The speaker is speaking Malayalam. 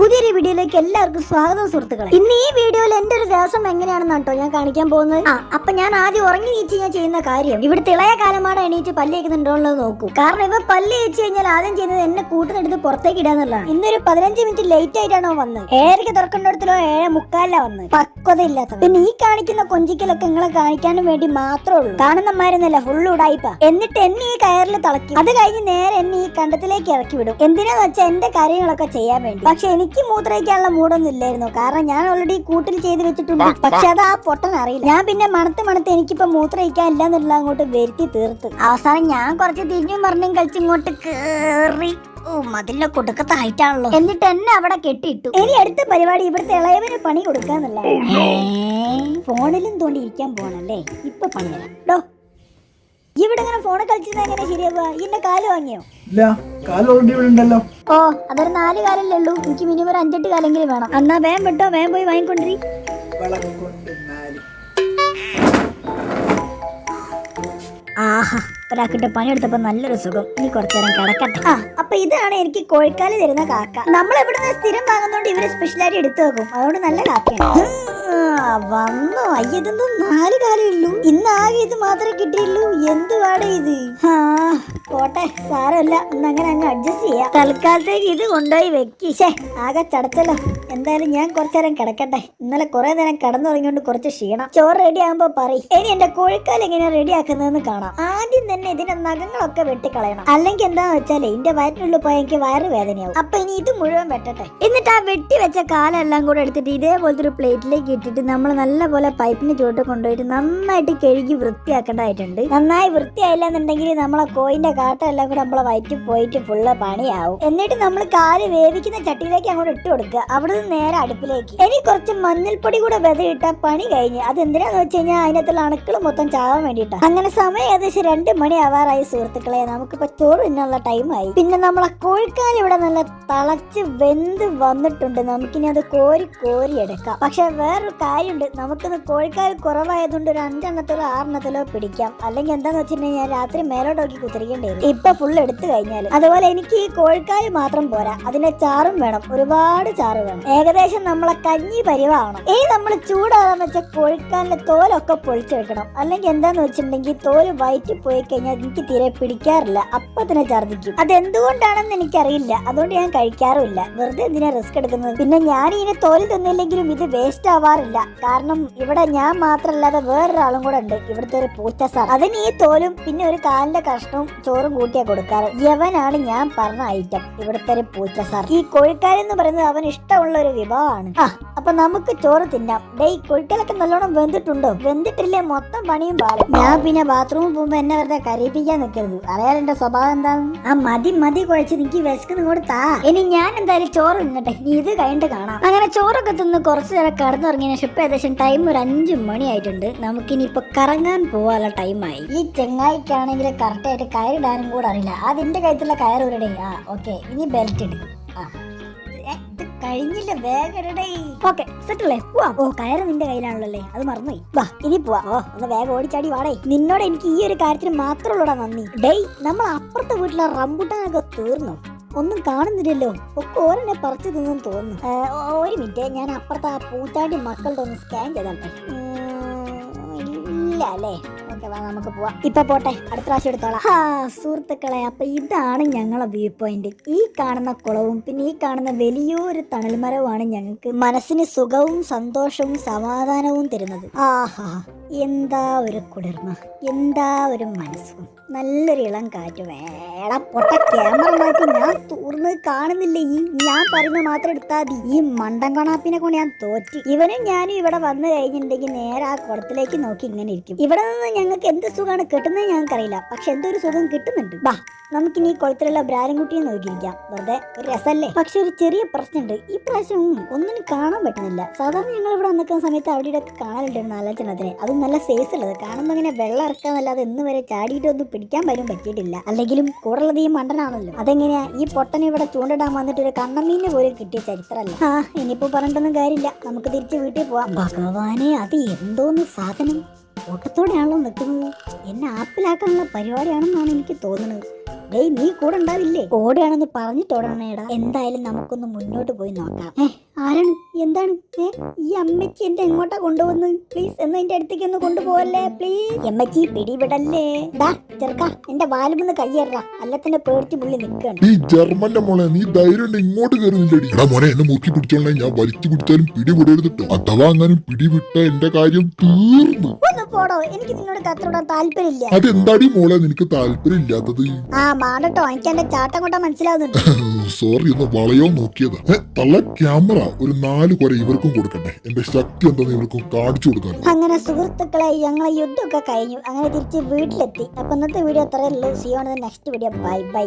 പുതിയൊരു വീഡിയോയിലേക്ക് എല്ലാവർക്കും സ്വാഗതം സുഹൃത്തുക്കളെ. ഇന്ന് ഈ വീഡിയോയിൽ എന്റെ ഒരു ദിവസം എങ്ങനെയാണെന്ന് കേട്ടോ ഞാൻ കാണിക്കാൻ പോകുന്നത്. അപ്പൊ ഞാൻ ആദ്യം ഉറങ്ങി നീച്ച് ഞാൻ ചെയ്യുന്ന കാര്യം ഇവിടെ തിളയ കാലമാണ് എണീറ്റ് പല്ലേക്കുന്നുണ്ടോ എന്നുള്ളത് നോക്കൂ. കാരണം ഇവ പല്ല് ഏച്ചു കഴിഞ്ഞാൽ ആദ്യം ചെയ്യുന്നത് എന്നെ കൂട്ടുന്നെടുത്ത് പുറത്തേക്ക് ഇടാന്നുള്ളതാണ് ഇന്നൊരു പതിനഞ്ച് മിനിറ്റ് ലേറ്റ് ആയിട്ടാണോ വന്നത്. ഏഴരയ്ക്ക് തുറക്കേണ്ടിടത്തിലോ ഏഴ് മുക്കാലിലാ വന്നത്. പക്വതയില്ലാത്ത പിന്നെ ഈ കാണിക്കുന്ന കൊഞ്ചിക്കലൊക്കെ നിങ്ങളെ കാണിക്കാനും വേണ്ടി മാത്രമേ ഉള്ളൂ. കാണുന്നമാരുന്നല്ല ഫുള്ള് ഉടായിപ്പ. എന്നിട്ട് എന്നെ ഈ കയറിൽ തിളക്കി അത് കഴിഞ്ഞ് നേരെ എന്നെ ഈ കണ്ടത്തിലേക്ക് ഇറക്കി വിടും. എന്തിനാന്ന് വെച്ചാൽ എന്റെ കാര്യങ്ങളൊക്കെ ചെയ്യാൻ വേണ്ടി. പക്ഷെ എനിക്ക് മൂത്രയ്ക്കാനുള്ള മൂടൊന്നും ഇല്ലായിരുന്നു. കാരണം ഞാൻ ഓൾറെഡി കൂട്ടിൽ ചെയ്ത് വെച്ചിട്ടുണ്ട്. പക്ഷെ അത് ആ പൊട്ടൻ അറിയില്ല. ഞാൻ പിന്നെ മണത്ത് മണത്ത് എനിക്കിപ്പോ മൂത്രയ്ക്കാൻ ഇല്ല എന്നുള്ള അങ്ങോട്ട് വരുത്തി തീർത്ത്. അവസാനം ഞാൻ കുറച്ച് തിരിഞ്ഞും പറഞ്ഞും കളിച്ച് ഇങ്ങോട്ട് കേറി. ഓ മതിലിന്റെ കൊടുക്കത്തായിട്ടാണല്ലോ. എന്നിട്ട് എന്നെ അവിടെ കെട്ടിയിട്ടു. ഇനി അടുത്ത പരിപാടി ഇവിടുത്തെ ഇളയവന് പണി കൊടുക്കാന്നല്ല? ഫോണിലും തോണ്ടി ഇരിക്കാൻ പോണല്ലേ? ഇപ്പൊ പണി തരാം. ഡോ ഇങ്ങനെ ഫോണിൽ കളിച്ചത് എങ്ങനെ ശരിയാവുക? ഇന്നെ കാൽ വാങ്ങിയോ? ഇല്ല കാൽ ഓൾറെഡി ഇവിടെ ഉണ്ടല്ലോ. ഓ അതൊരു നാല് കാലല്ലേ ഉള്ളൂ. എനിക്ക് മിനിമം ഒരു അഞ്ചെട്ട് കാലെങ്കിലും വേണം. എന്നാ വേം വിട്ടോ വേം പോയി വാങ്ങിക്കൊണ്ടിരി. ആഹാ. ഒരാക്കിട്ട് പണിയെടുത്തപ്പോ നല്ലൊരു സുഖം. ഇനി കുറച്ചു നേരം കിടക്കട്ടെ. ആ അപ്പൊ ഇതാണ് എനിക്ക് കോഴിക്കാൽ തരുന്ന കാക്ക. നമ്മൾ ഇവിടുന്ന് സ്ഥിരം വാങ്ങുന്നോണ്ട് ഇവർ സ്പെഷ്യലായിട്ട് എടുത്തു വെക്കും. അതുകൊണ്ട് നല്ല കാക്കയാണ്. വന്നു. അയ്യതൊന്നും നാല് കാലേ ഉള്ളൂ. ഇന്ന് ആകെ ഇത് മാത്രമേ കിട്ടിയുള്ളൂ. എന്ത് പാടേ ഇത്? ആ പോട്ടെ. സാരമില്ല. ഇന്ന് അങ്ങനെ അങ്ങ് അഡ്ജസ്റ്റ് ചെയ്യാം. തൽക്കാലത്തേക്ക് ഇത് കൊണ്ടുപോയി വെക്കി. ശേ ആകെ ചടച്ചല്ലോ. എന്തായാലും ഞാൻ കുറച്ചു നേരം കിടക്കട്ടെ. ഇന്നലെ കുറെ നേരം കിടന്നുറങ്ങിയോണ്ട് കുറച്ച് ക്ഷീണം. ചോറ് റെഡി ആകുമ്പോ പറയും. ഇനി എന്റെ കോഴിക്കാൽ എങ്ങനെ റെഡി ആക്കുന്നതെന്ന് കാണാം. ആദ്യം തന്നെ ഇതിന്റെ നഖങ്ങളൊക്കെ വെട്ടിക്കളയണം. അല്ലെങ്കിൽ എന്താന്ന് വെച്ചാൽ എന്റെ വയറ്റിനുള്ളിൽ പോയാൽ എനിക്ക് വയറ് വേദനയാവും. അപ്പൊ ഇനി ഇത് മുഴുവൻ വെട്ടട്ടെ. എന്നിട്ട് ആ വെട്ടി വെച്ച കാലെല്ലാം കൂടെ എടുത്തിട്ട് ഇതേപോലത്തെ ഒരു പ്ലേറ്റിലേക്ക് ഇട്ടിട്ട് നമ്മൾ നല്ലപോലെ പൈപ്പിന് ചുവട്ട് കൊണ്ടുപോയിട്ട് നന്നായിട്ട് കഴുകി വൃത്തിയാക്കേണ്ടതായിട്ടുണ്ട്. നന്നായി വൃത്തിയായില്ല എന്നുണ്ടെങ്കിൽ നമ്മളെ കോയിന്റെ കാട്ടെല്ലാം കൂടെ നമ്മളെ വയറ്റിൽ പോയിട്ട് ഫുള്ള് പണിയാവും. എന്നിട്ട് നമ്മൾ കാൽ വേവിക്കുന്ന ചട്ടിയിലേക്ക് അങ്ങോട്ട് ഇട്ട് കൊടുക്കുക. അവിടെ നിന്ന് നേരെ അടുപ്പിലേക്ക്. ഇനി കുറച്ച് മഞ്ഞൾപ്പൊടി കൂടെ വെതയിട്ട പണി കഴിഞ്ഞ്. അത് എന്തിനാന്ന് വെച്ച് കഴിഞ്ഞാൽ അതിനകത്തുള്ള അണുക്കൾ മൊത്തം ചാവാൻ വേണ്ടിട്ടാ അങ്ങനെ സമയം ഏകദേശം രണ്ട് മണി ആവാറായി സുഹൃത്തുക്കളെ. നമുക്കിപ്പോ ചോറ് തിന്നാനുള്ള ടൈമായി പിന്നെ നമ്മളെ കോഴിക്കാൽ ഇവിടെ നല്ല തളച്ച് വെന്ത് വന്നിട്ടുണ്ട്. നമുക്കിനി അത് കോരി കോരി എടുക്കാം. പക്ഷെ വേറൊരു കാര്യമുണ്ട്. നമുക്കിന്ന് കോഴിക്കാൽ കുറവായതുകൊണ്ട് ഒരു അഞ്ചെണ്ണത്തിലോ ആറെണ്ണത്തിലോ പിടിക്കാം. അല്ലെങ്കിൽ എന്താന്ന് വെച്ചിട്ടുണ്ടെങ്കിൽ ഞാൻ രാത്രി മേലോട്ടോക്കി കുത്തിരിക്കേണ്ടി വരും. ഇപ്പൊ ഫുൾ എടുത്തു കഴിഞ്ഞാൽ അതുപോലെ എനിക്ക് ഈ കോഴിക്കാൽ മാത്രം പോരാ. അതിന്റെ ചാറും വേണം. ഒരുപാട് ചാറ് വേണം. ഏകദേശം നമ്മളെ കഞ്ഞി പരിവാവണം. ഈ നമ്മൾ ചൂടാകാന്ന് വെച്ചാൽ കോഴിക്കാലിന്റെ തോലൊക്കെ പൊളിച്ചു വെക്കണം അല്ലെങ്കിൽ എന്താന്ന് വെച്ചിട്ടുണ്ടെങ്കിൽ തോൽ വയറ്റി പോയി കഴിഞ്ഞാൽ എനിക്ക് തീരെ പിടിക്കാറില്ല. അപ്പൊ തന്നെ ഛർദിക്കും അത് എന്തുകൊണ്ടാണെന്ന് എനിക്കറിയില്ല. അതുകൊണ്ട് ഞാൻ കഴിക്കാറുമില്ല. വെറുതെ എന്തിനാ റിസ്ക് എടുക്കുന്നത്? പിന്നെ ഞാൻ ഇതിനെ തോൽ തിന്നില്ലെങ്കിലും ഇത് വേസ്റ്റ് ആവാറില്ല. കാരണം ഇവിടെ ഞാൻ മാത്രമല്ലാതെ വേറൊരാളും കൂടെ ഉണ്ട്. ഇവിടുത്തെ ഒരു പൂച്ച സാർ അതിന് ഈ തോലും പിന്നെ ഒരു കാലിന്റെ കഷ്ണവും ചോറും കൂട്ടിയാ കൊടുക്കാറ്. യവനാണ് ഞാൻ പറഞ്ഞ ഐറ്റം ഇവിടുത്തെ ഒരു പൂച്ച സാർ ഈ കോഴിക്കാരെന്ന് പറയുന്നത് അവന് ഇഷ്ടമുള്ള ഒരു വിഭവമാണ്. ആ അപ്പൊ നമുക്ക് ചോറ് തിന്നാം. ഡേയ് കോഴിക്കലൊക്കെ നല്ലോണം വെന്തിട്ടുണ്ടോ. വെന്തിട്ടില്ലേ മൊത്തം പണിയും പാടും. ഞാൻ പിന്നെ ബാത്റൂമിൽ പോകുമ്പോ എന്നെ വെറുതെ കരയിപ്പിക്കാൻ നിൽക്കരുത് അറിയാൻ എന്റെ സ്വഭാവം എന്താണ്? ആ മതി മതി കുഴച്ച്. നിക്ക് വിശക്കുന്ന കൊടുത്താ ഇനി ഞാൻ എന്തായാലും ചോറ് തിന്നട്ടെ. നീ ഇത് കഴിഞ്ഞിട്ട് കാണാം. അങ്ങനെ ചോറൊക്കെ തിന്ന് കുറച്ച് നേരം കടന്നുറങ്ങിയ ശേഷം ഇപ്പൊ ഏകദേശം ടൈം ഒരു അഞ്ചു മണിയായിട്ടുണ്ട് നമുക്കിനി ഇപ്പൊ കറങ്ങാൻ പോവാനുള്ള ടൈമായി ഈ ചെങ്ങായിക്കാണെങ്കിൽ കറക്റ്റ് ആയിട്ട് കയറിടാനും കൂടെ അറിയില്ല. അതിന്റെ കയ്യിലുള്ള കയർ ഉരടേ ആ ഓക്കെ ഇനി ബെൽറ്റ് ഇട്. കഴിഞ്ഞില്ല വേഗം ഓക്കെ സെറ്റല്ലേ? പോവാ ഓ കയറ് നിന്റെ കയ്യിലാണല്ലോ അത് മറന്നുപോയി. വാ ഇനി പോവാ. ഓ ഒന്ന് വേഗം ഓടിച്ചാടി വാടേ. നിന്നോട് എനിക്ക് ഈ ഒരു കാര്യത്തിന് മാത്രമുള്ള നന്ദി. ഡേയ് നമ്മൾ അപ്പുറത്തെ വീട്ടിലെ റംബുട്ടാനൊക്കെ തീർന്നു? ഒന്നും കാണുന്നില്ലല്ലോ. ഒക്കെ ഓരെന്നെ പറിച്ചു തിന്നെന്ന്. തോന്നുന്നു ഒരു മിനിറ്റ് ഞാൻ അപ്പുറത്തെ ആ പൂച്ചാണ്ടി മക്കളുടെ ഒന്ന് സ്കാൻ ചെയ്താൽ ഉം, ഇല്ല അല്ലേ? ഓക്കെ വാ നമുക്ക് പോവാം. ഇപ്പൊ പോട്ടെ അടുത്ത പ്രാവശ്യം എടുത്തോളാം. ആ സുഹൃത്തുക്കളെ അപ്പൊ ഇതാണ് ഞങ്ങളെ വ്യൂ പോയിന്റ് ഈ കാണുന്ന കുളവും പിന്നെ ഈ കാണുന്ന വലിയൊരു തണൽമരവുമാണ് ഞങ്ങൾക്ക് മനസ്സിന് സുഖവും സന്തോഷവും സമാധാനവും തരുന്നത്. ആഹാ. എന്താ ഒരു കുളിർമ? എന്താ ഒരു മനസ്സും? നല്ലൊരു ഇളം കാറ്റ് വേട പൊട്ട ക്യാമറ മാറ്റി ഞാൻ തൂർന്ന് കാണുന്നില്ല? ഈ ഞാൻ പറയുന്നത് മാത്രം എടുത്താൽ മതി. ഈ മണ്ടൻ കണാപ്പിനെ കൊണ്ട് ഞാൻ തോറ്റി. ഇവനും ഞാനും ഇവിടെ വന്നു കഴിഞ്ഞിട്ടുണ്ടെങ്കിൽ നേരെ ആ കുളത്തിലേക്ക് നോക്കി ഇങ്ങനെ ഇരിക്കും. ഇവിടെ നിന്ന് ഞങ്ങൾക്ക് എന്ത് സുഖമാണ് കിട്ടുന്നത് ഞങ്ങൾക്കറിയില്ല പക്ഷെ എന്തൊരു സുഖം കിട്ടുന്നുണ്ട്. ബാ നമുക്കിനി ഈ കുളത്തിലുള്ള ബ്രാരൻകുട്ടിയെ നോക്കിയിരിക്കാം. വെറുതെ ഒരു രസല്ലേ? പക്ഷെ ഒരു ചെറിയ പ്രശ്നമുണ്ട്. ഈ പ്രാവശ്യം ഒന്നിനും കാണാൻ പറ്റുന്നില്ല. സാധാരണ ഞങ്ങൾ ഇവിടെ നിൽക്കുന്ന സമയത്ത് അവിടെ ഇവിടെ കാണാനുണ്ട് നാലഞ്ചെണ്ണത്തിന് അതും നല്ല സൈസ് ഉള്ളത്. കാണുമ്പോൾ ഇങ്ങനെ വെള്ളം ഇറക്കാന്നല്ലാതെ ഇന്ന് വരെ ചാടിയിട്ടൊന്നും പിടിക്കാൻ പോലും പറ്റിയിട്ടില്ല. അല്ലെങ്കിലും കൂടുതലധികം ഈ മണ്ടനാണല്ലോ. അതെങ്ങനെയാ? ഈ പൊട്ടനെ ഇവിടെ ചൂണ്ടിടാൻ വന്നിട്ട് ഒരു കണ്ണമീന് പോലും കിട്ടിയ ചരിത്രമല്ല. ആ ഇനിയിപ്പോ പറഞ്ഞിട്ടൊന്നും കാര്യമില്ല. നമുക്ക് തിരിച്ച് വീട്ടിൽ പോവാം. ഭഗവാനെ അത് എന്തോന്ന് സാധനം? ഓട്ടത്തോടെയാണല്ലോ നിൽക്കുന്നത്. എന്നെ ആപ്പിലാക്കാനുള്ള പരിപാടിയാണെന്നാണ് എനിക്ക് തോന്നുന്നത്. ഡേയ് നീ കൂടെ ഉണ്ടാവില്ലേ? ഓടുകയാണെന്ന് പറഞ്ഞിട്ടോടണേടാ എന്തായാലും നമുക്കൊന്ന് മുന്നോട്ട് പോയി നോക്കാം. ആരാണ്? എന്താണ്? ഈ അമ്മച്ചി എന്നെ എങ്ങോട്ടാ കൊണ്ടുപോകുന്നു പ്ലീസ് എന്ന് എന്റെ അടുത്തേക്ക് ഒന്ന് കൊണ്ടുപോവല്ലേ? പ്ലീസ്. അമ്മച്ചി പിടിവിടല്ലേ? ഡാ ചെറുക്ക എന്റെ വാലുമെന്ന് കയ്യേറാ. അല്ലത്തിന്റെ പേടിച്ച് പുള്ളി നിൽക്കണം ഈ ജർമ്മന്റെ മോളെ നീ ധൈര്യം ഇങ്ങോട്ട് കയറുന്നില്ലടി. എടാ മോനെ എന്നെ മുക്കി പിടിച്ചോളെ ഞാൻ വലിച്ചു പിടിച്ചാലും പിടി വിടരുതിട്ടോ അഥവാ അങ്ങനെ പിടിവിട്ട എന്റെ കാര്യം തീർന്നു. ഒന്ന് പോടോ. എനിക്ക് നിന്നോട് കത്തോടാൻ താല്പര്യമില്ല. അതെന്താടി മോളെ നിനക്ക് താല്പര്യം ഇല്ലാത്തത് ആ മാടട്ടോ എനിക്ക് എന്റെ ചാട്ടം കൊണ്ടാ മനസ്സിലാവുന്നുണ്ട്. സോറി ഒന്ന് വളയോ നോക്കിയതാ. ഏ, തള്ള ക്യാമറ ഒരു നാല് കൊര ഇവർക്കും കൊടുക്കട്ടെ എന്റെ ശക്തി എന്താന്ന് ഇവർക്കും കാണിച്ചു കൊടുക്കാനോ അങ്ങനെ സുഹൃത്തുക്കളെ ഞങ്ങളെ യുദ്ധമൊക്കെ കഴിഞ്ഞു. അങ്ങനെ തിരിച്ച് വീട്ടിലെത്തി. അപ്പൊ ഇന്നത്തെ വീഡിയോ അത്രയേ ഉള്ളൂ. See you in next video bye bye